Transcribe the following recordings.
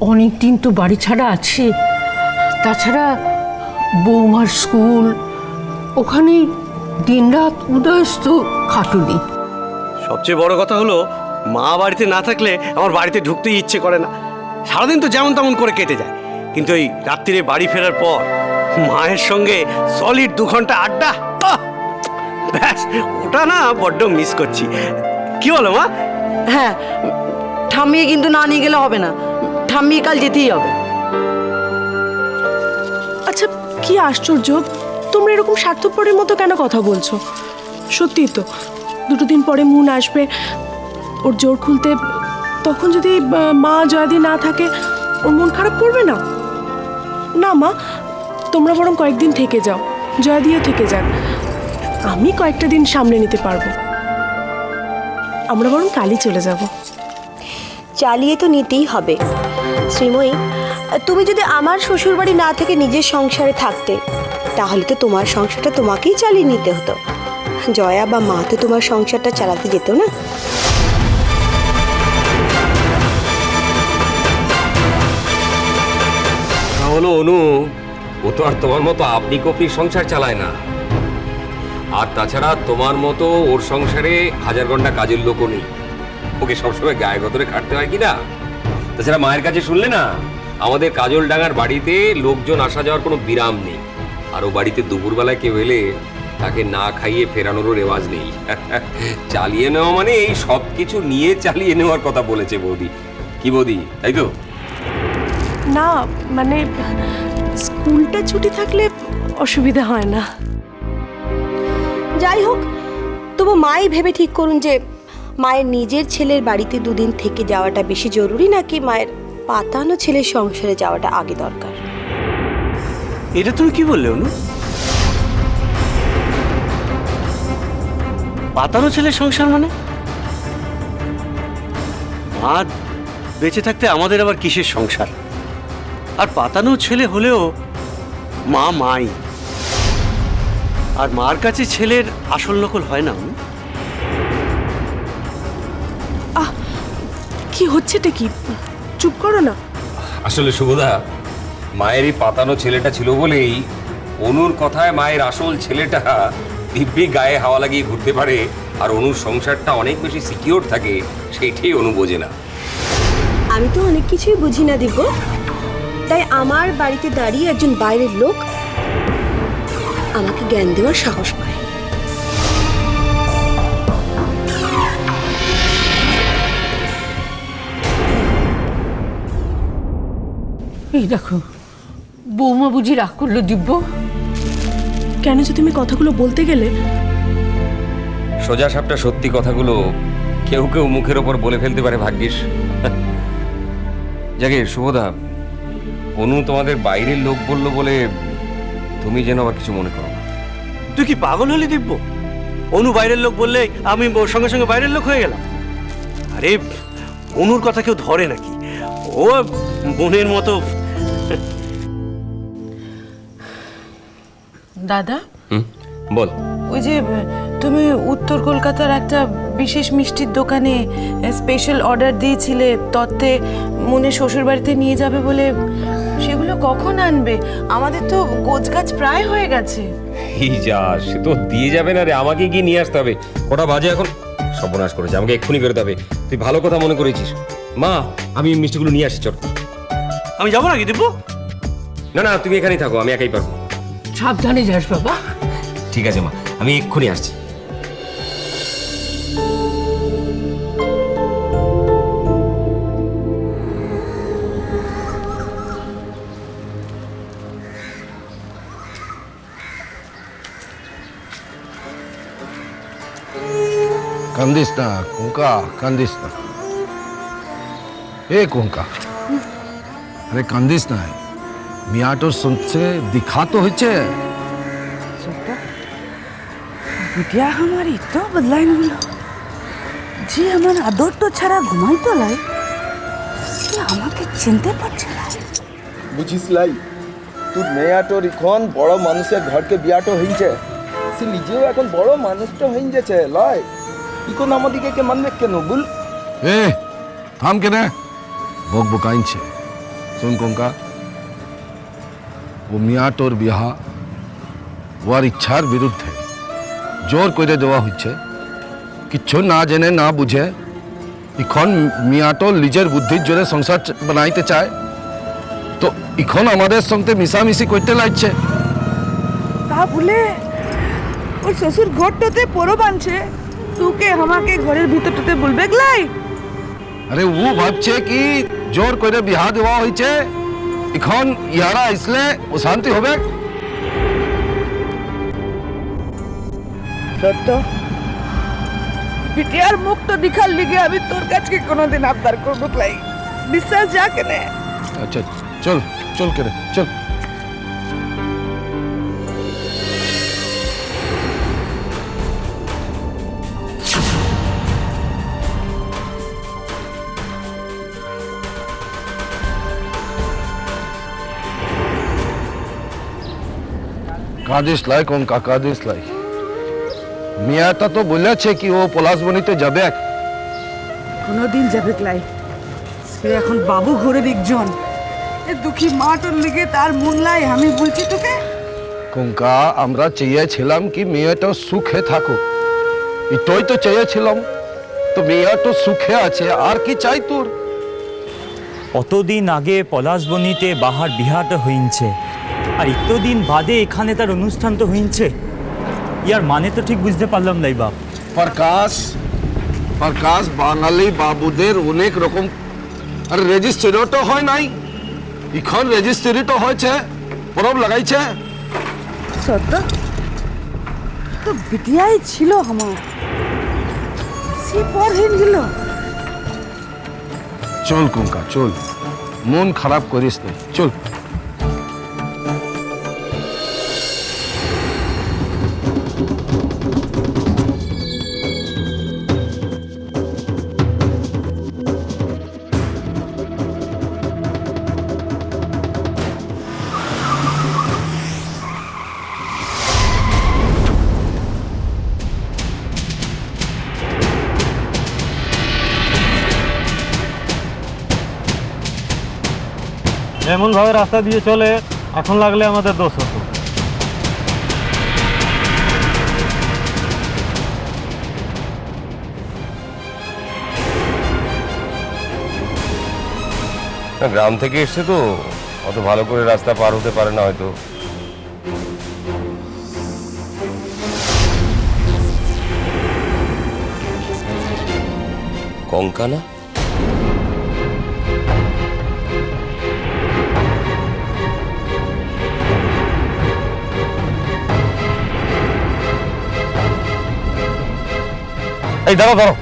অনেক দিন তো বাড়ি ছাড়া আছে। তাছাড়া বৌমার স্কুল ওখানে দিনরাত উদয়স্ত খাটুনি। সবচেয়ে বড় কথা হলো মা বাড়িতে না থাকলে আমার বাড়িতে ঢুকতেই ইচ্ছে করে না। সারাদিন তো যেমন তেমন করে কেটে যায়। কিন্তু এই রাত্রিরে বাড়ি ফেরার পর মায়ের সঙ্গে সলিড দু ঘণ্টা আড্ডা আহ! ব্যাস ওটা না বড্ড মিস করছি। কি বলো মা? হ্যাঁ ঠাম্মিয়ে কিন্তু না নিয়ে গেলে হবে না। ঠাম্মিয়ে কাল যেতেই হবে। আচ্ছা কি আশ্চর্য তোমরা এরকম স্বার্থপরের মতো কেন কথা বলছো? সত্যি তো দুটো দিন পরে মুন আসবে ওর জোর খুলতে তখন যদি মা জয়াদি না থাকে ওর মন খারাপ করবে না? না মা তোমরা বরং কয়েকদিন থেকে যাও জয়াদিও থেকে যাক আমি কয়েকটা দিন সামনে নিতে পারব। আমরা বরং কালই চলে যাব। চালিয়ে তো নিতেই হবে। শ্রীময়ী, তুমি যদি আমার শ্বশুরবাড়ি না থেকে নিজের সংসারে থাকতে, তাহলে তো তোমার সংসারটা তোমাকেই চালিয়ে নিতে হতো। জয়া বা মা তো তোমার সংসারটা চালাতে যেত না। হলো অনু, ও তো আর তোমার মতো আপনি কপনি সংসার চালায় না। আর তাছাড়া তোমার মতো ওর সংসারে হাজার ঘণ্টা কাজের লোকও নেই। ওকে সবসময় গায়ে গতরে খাটতে হয় কি না? তাছাড়া মায়ের কাছে শুনলে না আমাদের কাজল ডাঙার বাড়িতে লোকজন আসা যাওয়ার কোনো বিরাম নেই। আর ও বাড়িতে দুপুরবেলায় কেউ এলে তাকে না খাইয়ে ফেরানোরও রেওয়াজ নেই। চালিয়ে নেওয়া মানে এই সব কিছু নিয়ে চালিয়ে নেওয়ার কথা বলেছে বৌদি। কি বৌদি তাই তো? না মানে স্কুলটা ছুটি থাকলে অসুবিধা হয় না। যাই হোক তবু মাই ভেবে ঠিক করুন যে মায়ের নিজের ছেলের বাড়িতে দুদিন থেকে যাওয়াটা বেশি জরুরি নাকি মায়ের পাতানো ছেলের সংসারে যাওয়াটা আগে দরকার? এটা তুমি কি বললে, অনু? পাতানো ছেলের সংসার মানে? মা বেঁচে থাকতে আমাদের আবার কিসের সংসার? আর পাতানো ছেলে হলেও মা মাই। আর মার কাছে ছেলের আসল নকল হয় না অনু। কি হচ্ছেটা কি? চুপ করো না। আসলে শুভদা মায়ের এই পাতানো ছেলেটা ছিল বলেই অনুর কথায় মায়ের আসল ছেলেটা দিব্যি গায়ে হাওয়া লাগিয়ে ঘুরতে পারে আর অনুর সংসারটা অনেক বেশি সিকিওর থাকে সেইটাই অনু বোঝে না। আমি তো অনেক কিছুই বুঝি না দিব তাই আমার বাড়িতে দাঁড়িয়ে একজন বাইরের লোক আমাকে জ্ঞান দেওয়ার সাহস পায়। এই দেখো বৌমা বুঝি রাগ করল দিব্য। কেন যে তুমি কথাগুলো বলতে গেলে? সোজা সাপটা সত্যি কথাগুলো কেউ কেউ মুখের ওপর বলে ফেলতে পারে ভাগ্যিস। যাকে শুভদা অনু তোমাদের বাইরের লোক বলল বলে তুমি যেন আবার কিছু মনে করো না। তুই কি পাগল হলি দিব্য? অনু বাইরের লোক বললে আমি ওর সঙ্গে সঙ্গে বাইরের লোক হয়ে গেলাম। আরে অনুর কথা কেউ ধরে নাকি? ও বোনের মতো দাদা? বল। ওই যে তুমি উত্তর কলকাতার একটা বিশেষ মিষ্টির দোকানে স্পেশাল অর্ডার দিয়েছিলে তত্ত্বে মনে শ্বশুর বাড়িতে নিয়ে যাবে বলে। সেগুলো কখন আনবে? আমাদের তো গোছগাছ প্রায় হয়ে গেছে। এই যা সে তো দিয়ে যাবে না রে আমাকে গিয়ে নিয়ে আসতে হবে। কটা বাজে এখন? সর্বনাশ করেছে আমাকে এক্ষুনি বেরোতে হবে। তুই ভালো কথা মনে করেছিস। মা আমি মিষ্টিগুলো নিয়ে আসি চল। আমি যাব নাকি দিব্য না না তুমি এখানেই থাকো আমি একাই পারব। সাবধানে যাস বাবা। ঠিক আছে মা আমি এক্ষুনি আসছি। কান্দিস না কুঙ্কা কান্দিস না এ কুঙ্কা আরে কান্দিস না মিয়াটো শুনছে দিখা তো হয়েছে বিটিয়া আমার এত বদলাইন হলো যে আমার আদরটা ছাড়া ঘুমাইতো লাই সে আমাকে চিনতে পারছে না বুঝিস লাই তোর মেয়াটোর এখন বড় মানুষের ঘরকে বিয়াটো হইছে সে নিজেও এখন বড় মানুষটা হয়ে গেছে লয় ইকন আমাদিকে কে মানবে কেন বুল এ থাম কেনে বক বকাইছে सुन कोंका ও মিয়াটোর বিহা ওর ইচ্ছার বিরুদ্ধে জোর করে দেওয়া হচ্ছে কিচ্ছু না জেনে না বুঝে এখন মিয়াটো নিজের বুদ্ধির জোরে সংসার বানাইতে চায়। তো এখন আমাদের সঙ্গে মিশামিশি করতে লাগছে। তা বলে ওর শ্বশুর ঘরটাতে পরো বানছে। তোকে আমাকে ঘরের ভিতরটাতে বলবে গলাই? আরে ও ভাবছে কি জোর করে বিহা দেওয়া হয়েছে। এখন ইয়ারা আসলে অশান্তি হবে সত্য বিটিয়ার মুখ তো দেখার লিগে আমি তোর কাছে কোনোদিন আবদার করব গলাই বিশ্বাস যা কেনে আচ্ছা চল চল করে চল কাঁদিস লাই কোন কাদিস লাই? মিয়াটা তো বলেছে কি ও পলাশবনিতে যাবে। কোনোদিন যাবে গলাই সে এখন বাবু ঘরের একজন এ দুঃখী মাটোর লিগে তার মন লাই আমি বলছি তোকে। কঙ্কা আমরা চেয়েছিলাম কি মেয়েটা সুখে থাকুক। এটাই তো চেয়েছিলাম তো মেয়েটা সুখে আছে আর কি চাই তোর? অতদিন আগে পলাশবনিতে বাহার বিহারটা হইছে আর ইতদিন বাদে এখানে তার অনুষ্ঠান তো হইছে। ইয়ার মানে তো ঠিক বুঝতে পারলাম নাই বাপ। প্রকাশ প্রকাশ বাঙালি বাবুদের অনেক রকম। আর রেজিস্ট্রিও তো হয় নাই। এখন রেজিস্ট্রি তো হয়েছে পরব লাগাইছে। সত্য? তো বিটিয়াই ছিল আমার। সে পর হয়ে গেল চল কুঙ্কা চল। মন খারাপ করিস না। চল। এমন ভাবে রাস্তা দিয়ে চলে এখন লাগলে আমাদের দোষ হতো। গ্রাম থেকে এসছে তো অত ভালো করে রাস্তা পার হতে পারে না হয়তো। কঙ্কানা? এই দাঁড়াও দাঁড়াও।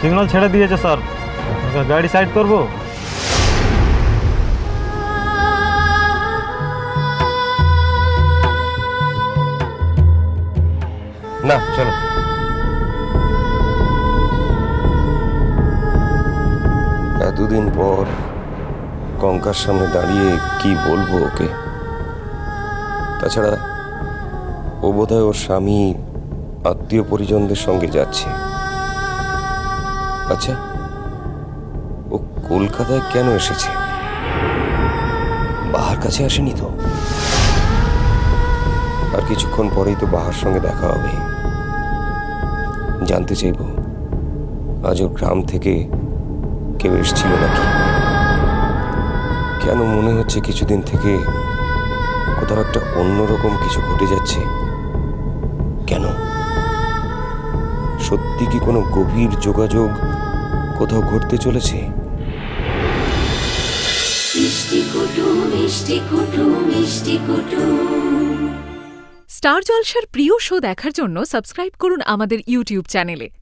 সিগন্যাল ছেড়ে দিয়েছে স্যার। গাড়ি সাইড করব? না চলো। এতদিন পর কঙ্কার সামনে দাঁড়িয়ে কি বলব ওকে? তাছাড়া ও বোধহয় ওর স্বামী আত্মীয় পরিজনদের সঙ্গে যাচ্ছে। আচ্ছা ও কলকাতায় কেন এসেছে? বাহার কাছে আসেনি তো? আর কিছুক্ষণ পরেই তো বাহার সঙ্গে দেখা হবে। জানতে চাইব, আজ ওর গ্রাম থেকে কেউ এসেছিল নাকি? কেন মনে হচ্ছে কিছুদিন থেকে কোথাও একটা অন্যরকম কিছু ঘটে যাচ্ছে? কেন? সত্যি কি কোনো গভীর যোগাযোগ কোথাও ঘটতে চলেছে? স্টার জলসার প্রিয় শো দেখার জন্য সাবস্ক্রাইব করুন আমাদের ইউটিউব চ্যানেলে।